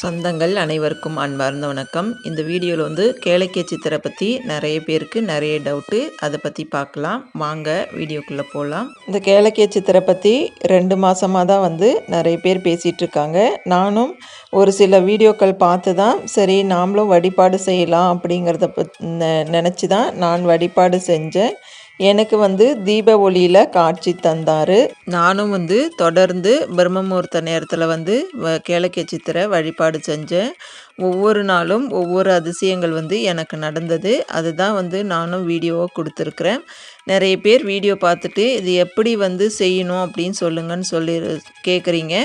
சொந்தங்கள் அனைவருக்கும் அன்பார்ந்த வணக்கம். இந்த வீடியோவில் வந்து கேளக்கிய சித்திரை பற்றி நிறைய பேருக்கு நிறைய டவுட்டு அதை பற்றி பார்க்கலாம். வாங்க வீடியோக்குள்ளே போகலாம் இந்த கேளக்கிய சித்திரை பற்றி ரெண்டு மாதமாக தான் வந்து நிறைய பேர் பேசிகிட்டு இருக்காங்க. நானும் ஒரு சில வீடியோக்கள் பார்த்து தான் சரி நாமளும் வழிபாடு செய்யலாம் அப்படிங்கிறத பத் நினச்சி தான் நான் வழிபாடு செஞ்சேன். எனக்கு வந்து தீப ஒளியில் காட்சி தந்தார். நானும் வந்து தொடர்ந்து பிரம்மமுகூர்த்த நேரத்தில் வந்து கேளக்கிய சித்திரை வழிபாடு செஞ்சேன். ஒவ்வொரு நாளும் ஒவ்வொரு அதிசயங்கள் வந்து எனக்கு நடந்தது. அதுதான் வந்து நானும் வீடியோவாக கொடுத்துருக்குறேன். நிறைய பேர் வீடியோ பார்த்துட்டு இது எப்படி வந்து செய்யணும்? அப்படின்னு சொல்லுங்கன்னு சொல்லி கேட்குறீங்க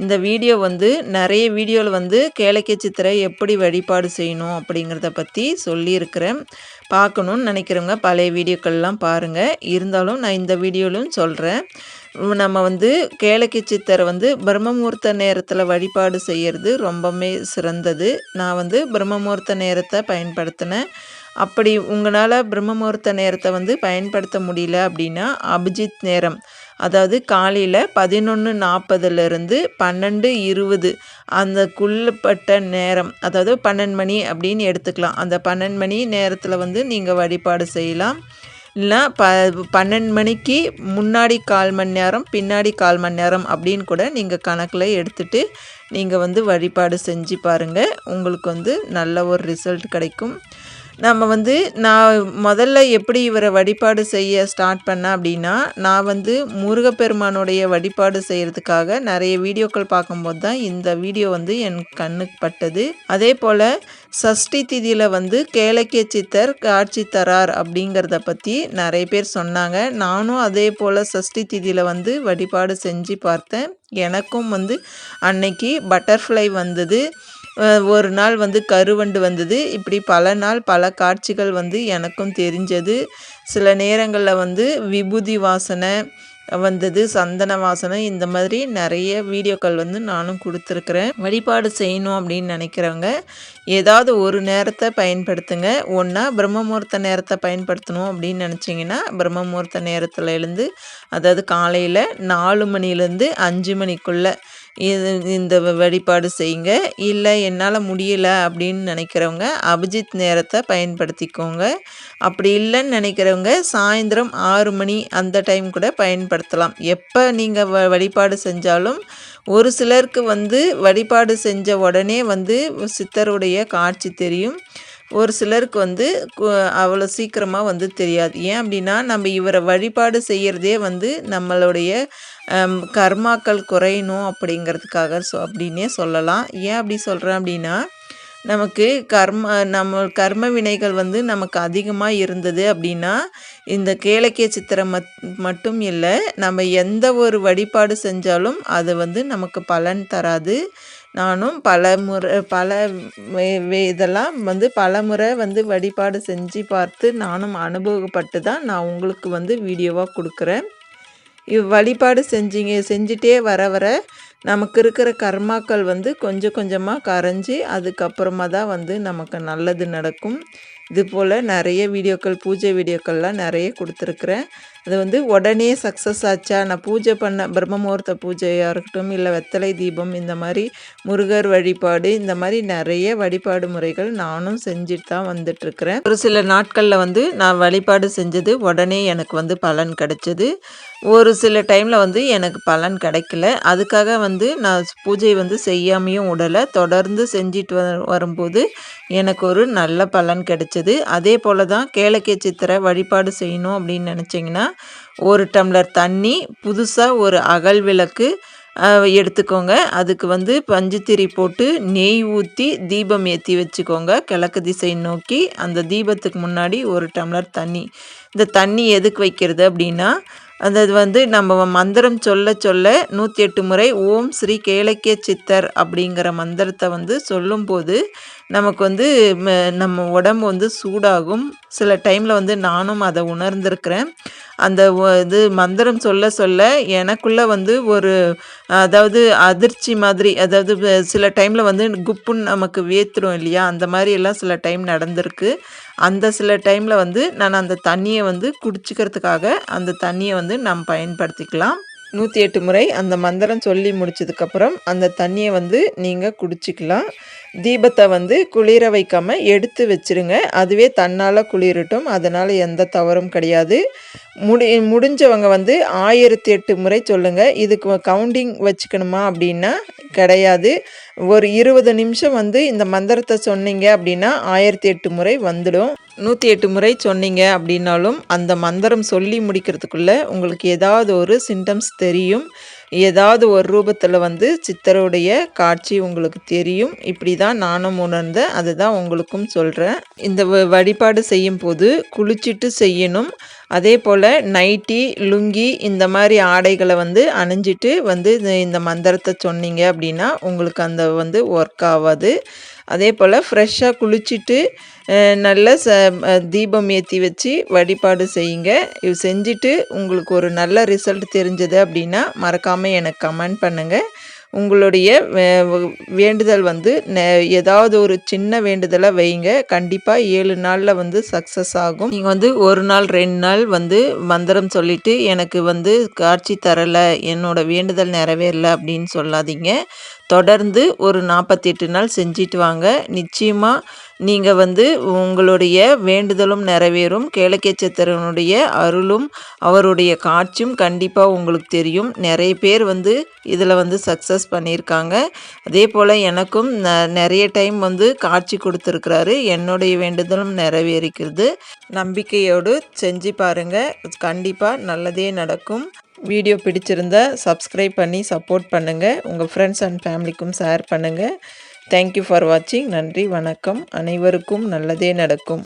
இந்த வீடியோ வந்து நிறைய வீடியோவில் வந்து கேளக்கிய சித்திரை எப்படி வழிபாடு செய்யணும் அப்படிங்கிறத பற்றி சொல்லியிருக்கிறேன். பார்க்கணுன்னு நினைக்கிறவங்க பழைய வீடியோக்கள்லாம் பாருங்கள் இருந்தாலும் நான் இந்த வீடியோவிலும் சொல்கிறேன் நம்ம வந்து கேளக்கி சித்தரை வந்து பிரம்மமுகூர்த்த நேரத்தில் வழிபாடு செய்கிறது ரொம்பவுமே சிறந்தது. நான் வந்து பிரம்மமுகூர்த்த நேரத்தை பயன்படுத்தினேன். அப்படி உங்களால் பிரம்மமுகூர்த்த நேரத்தை வந்து பயன்படுத்த முடியல அப்படின்னா அபிஜித் நேரம். அதாவது காலையில் பதினொன்று நாற்பதுலேருந்து பன்னெண்டு இருபது அந்த குள்ளப்பட்ட நேரம் அதாவது பன்னெண்டு மணி அப்படின்னு எடுத்துக்கலாம். அந்த பன்னெண்டு மணி நேரத்தில் வந்து நீங்கள் வழிபாடு செய்யலாம். இல்லைனா ப பன்னெண்டு மணிக்கு முன்னாடி கால் மணி நேரம் பின்னாடி கால் மணி நேரம் அப்படின்னு கூட நீங்கள் கணக்கில் எடுத்துகிட்டு நீங்கள் வந்து வழிபாடு செஞ்சு பாருங்கள் உங்களுக்கு வந்து நல்ல ஒரு ரிசல்ட் கிடைக்கும். நம்ம வந்து நான் முதல்ல எப்படி இவரை வழிபாடு செய்ய ஸ்டார்ட் பண்ணேன் அப்படின்னா நான் வந்து முருகப்பெருமானுடைய வழிபாடு செய்கிறதுக்காக நிறைய வீடியோக்கள் பார்க்கும்போது தான் இந்த வீடியோ வந்து என் கண்ணுக்கு பட்டது. அதே போல் சஷ்டி திதியில் வந்து கேளக்கிய சித்தர் காட்சி தரார் அப்படிங்கிறத பற்றி நிறைய பேர் சொன்னாங்க. நானும் அதே போல் சஷ்டி திதியில் வந்து வழிபாடு செஞ்சு பார்த்தேன். எனக்கும் வந்து அன்னைக்கு பட்டர்ஃப்ளை வந்தது. ஒரு நாள் வந்து கருவண்டு வந்தது. இப்படி பல நாள் பல காட்சிகள் வந்து எனக்கும் தெரிஞ்சது. சில நேரங்களில் வந்து விபூதி வாசனை வந்தது சந்தன வாசனை இந்த மாதிரி நிறைய வீடியோக்கள் வந்து நானும் கொடுத்துருக்குறேன். வழிபாடு செய்யணும் அப்படின்னு நினைக்கிறவங்க ஏதாவது ஒரு நேரத்தை பயன்படுத்துங்க. ஒன்றா பிரம்மமுகூர்த்த நேரத்தை பயன்படுத்தணும் அப்படின்னு நினச்சிங்கன்னா பிரம்மமுகூர்த்த நேரத்தில் இருந்து அதாவது காலையில் நாலு மணிலேருந்து அஞ்சு மணிக்குள்ளே இது இந்த வழிபாடு செய்யுங்க. இல்லை என்னால் முடியல அப்படின்னு நினைக்கிறவங்க அபிஜித் நேரத்தை பயன்படுத்திக்கோங்க. அப்படி இல்லைன்னு நினைக்கிறவங்க சாயந்தரம் ஆறு மணி அந்த டைம் கூட பயன்படுத்தலாம். எப்போ நீங்கள் வ வழிபாடு செஞ்சாலும் ஒரு சிலருக்கு வந்து வழிபாடு செஞ்ச உடனே வந்து சித்தருடைய காட்சி தெரியும். ஒரு சிலருக்கு வந்து அவ்வளோ சீக்கிரமாக வந்து தெரியாது. ஏன் அப்படின்னா நம்ம இவரை வழிபாடு செய்கிறதே வந்து நம்மளுடைய கர்மாக்கள் குறையணும் அப்படிங்கிறதுக்காக சொ அப்படின்னே சொல்லலாம். ஏன் அப்படி சொல்கிறேன் அப்படின்னா நமக்கு கர்ம நம்ம கர்ம வினைகள் வந்து நமக்கு அதிகமாக இருந்தது அப்படின்னா இந்த கேளக்கிய சித்திரம் மத் மட்டும் இல்லை நம்ம எந்த ஒரு வழிபாடு செஞ்சாலும் அது வந்து நமக்கு பலன் தராது. நானும் பல முறை பல இதெல்லாம் வந்து பல முறை வந்து வழிபாடு செஞ்சு பார்த்து நானும் அனுபவப்பட்டு தான் நான் உங்களுக்கு வந்து வீடியோவாக கொடுக்குறேன். இவ் வழிபாடு செஞ்சிங்க செஞ்சிட்டே வர வர நமக்கு இருக்கிற கர்மாக்கள் வந்து கொஞ்சம் கொஞ்சமாக கரைஞ்சி அதுக்கப்புறமா தான் வந்து நமக்கு நல்லது நடக்கும். இது போல் நிறைய வீடியோக்கள் பூஜை வீடியோக்கள்லாம் நிறைய கொடுத்துருக்குறேன். அது வந்து உடனே சக்ஸஸ் ஆச்சா? நான் பூஜை பண்ண பிரம்மமுகூர்த்த பூஜையாக இருக்கட்டும் இல்லை வெத்தலை தீபம் இந்த மாதிரி முருகர் வழிபாடு இந்த மாதிரி நிறைய வழிபாடு முறைகள் நானும் செஞ்சுட்டு தான் வந்துட்டுருக்குறேன். ஒரு சில நாட்களில் வந்து நான் வழிபாடு செஞ்சது உடனே எனக்கு வந்து பலன் கிடச்சிது. ஒரு சில டைமில் வந்து எனக்கு பலன் கிடைக்கல. அதுக்காக வந்து நான் பூஜை வந்து செய்யாமையும் விடலை தொடர்ந்து செஞ்சிட்டு வ வரும்போது எனக்கு ஒரு நல்ல பலன் கிடைச்சது. அதே போல் தான் கேளக்கே சித்திரை வழிபாடு செய்யணும் அப்படின்னு நினச்சிங்கன்னா ஒரு டம்ளர் தண்ணி புதுசாக ஒரு அகல் விளக்கு எடுத்துக்கோங்க. அதுக்கு வந்து பஞ்சுத்திரி போட்டு நெய் ஊற்றி தீபம் ஏற்றி வச்சுக்கோங்க. கிழக்கு திசை நோக்கி அந்த தீபத்துக்கு முன்னாடி ஒரு டம்ளர் தண்ணி. இந்த தண்ணி எதுக்கு வைக்கிறது அப்படின்னா அந்த வந்து நம்ம மந்திரம் சொல்ல சொல்ல நூற்றி எட்டு முறை ஓம் ஸ்ரீ கேளக்கிய சித்தர் அப்படிங்கிற மந்திரத்தை வந்து சொல்லும்போது நமக்கு வந்து நம்ம உடம்பு வந்து சூடாகும். சில டைமில் வந்து நானும் அதை உணர்ந்திருக்கிறேன். அந்த இது மந்திரம் சொல்ல சொல்ல எனக்குள்ளே வந்து ஒரு அதாவது அதிர்ச்சி மாதிரி அதாவது சில டைமில் வந்து குப்புன்னு நமக்கு வேத்துரும் இல்லையா? அந்த மாதிரி எல்லாம் சில டைம் நடந்திருக்கு. அந்த சில டைமில் வந்து நான் அந்த தண்ணியை வந்து குடிச்சிக்கிறதுக்காக அந்த தண்ணியை வந்து நாம் பயன்படுத்திக்கலாம். நூற்றி எட்டு முறை அந்த மந்திரம் சொல்லி முடிச்சதுக்கப்புறம் அந்த தண்ணியை வந்து நீங்கள் குடிச்சிக்கலாம். தீபத்தை வந்து குளிர வைக்காமல் எடுத்து வச்சிருங்க. அதுவே தன்னால் குளிரட்டும். அதனால் எந்த தவறும் கிடையாது. முடி முடிஞ்சவங்க வந்து ஆயிரத்தி எட்டு முறை சொல்லுங்கள் இதுக்கு கவுண்டிங் வச்சுக்கணுமா அப்படின்னா கிடையாது. ஒரு இருபது நிமிஷம் வந்து இந்த மந்திரத்தை சொன்னீங்க அப்படின்னா ஆயிரத்தி எட்டு முறை வந்துடும். நூற்றி எட்டு முறை சொன்னீங்க அப்படின்னாலும் அந்த மந்திரம் சொல்லி முடிக்கிறதுக்குள்ளே உங்களுக்கு ஏதாவது ஒரு சிம்டம்ஸ் தெரியும். ஏதாவது ஒரு ரூபத்தில் வந்து சித்தருடைய காட்சி உங்களுக்கு தெரியும். இப்படி தான் நானும் உணர்ந்தேன். அதுதான் உங்களுக்கும் சொல்கிறேன் இந்த வழிபாடு செய்யும் போது குளிச்சுட்டு செய்யணும். அதே போல் நைட்டி லுங்கி இந்த மாதிரி ஆடைகளை வந்து அணிஞ்சிட்டு வந்து இந்த மந்திரத்தை சொன்னீங்க அப்படின்னா உங்களுக்கு அந்த வந்து ஒர்க் ஆகாது. அதே போல் ஃப்ரெஷ்ஷாக குளிச்சுட்டு நல்ல ச தீபம் ஏற்றி வச்சு வழிபாடு செய்யுங்க. இது செஞ்சுட்டு உங்களுக்கு ஒரு நல்ல ரிசல்ட் தெரிஞ்சது அப்படின்னா மறக்காமல் எனக்கு கமெண்ட் பண்ணுங்கள் உங்களுடைய வேண்டுதல் வந்து ஏதாவது ஒரு சின்ன வேண்டுதலை வைங்க. கண்டிப்பாக ஏழு நாளில் வந்து சக்ஸஸ் ஆகும். நீங்கள் வந்து ஒரு நாள் ரெண்டு நாள் வந்து மந்திரம் சொல்லிவிட்டு எனக்கு வந்து காட்சி தரலை என்னோடய வேண்டுதல் நிறைவேறலை அப்படின்னு சொல்லாதீங்க. தொடர்ந்து ஒரு நாற்பத்தெட்டு நாள் செஞ்சுட்டு வாங்க. நிச்சயமாக நீங்கள் வந்து உங்களுடைய வேண்டுதலும் நிறைவேறும். கேளக்கேச்சத்திரனுடைய அருளும் அவருடைய காட்சியும் கண்டிப்பாக உங்களுக்கு தெரியும். நிறைய பேர் வந்து இதில் வந்து சக்ஸஸ் பண்ணியிருக்காங்க. அதே போல் எனக்கும் ந நிறைய டைம் வந்து காட்சி கொடுத்துருக்குறாரு. என்னுடைய வேண்டுதலும் நிறைவேறிக்கிறது. நம்பிக்கையோடு செஞ்சு பாருங்கள் கண்டிப்பாக நல்லதே நடக்கும். வீடியோ பிடிச்சிருந்தா சப்ஸ்கிரைப் பண்ணி சப்போர்ட் பண்ணுங்கள் உங்கள் ஃப்ரெண்ட்ஸ் அண்ட் ஃபேமிலிக்கும் ஷேர் பண்ணுங்கள் தேங்க்யூ ஃபார் வாட்சிங் நன்றி வணக்கம். அனைவருக்கும் நல்லதே நடக்கும்.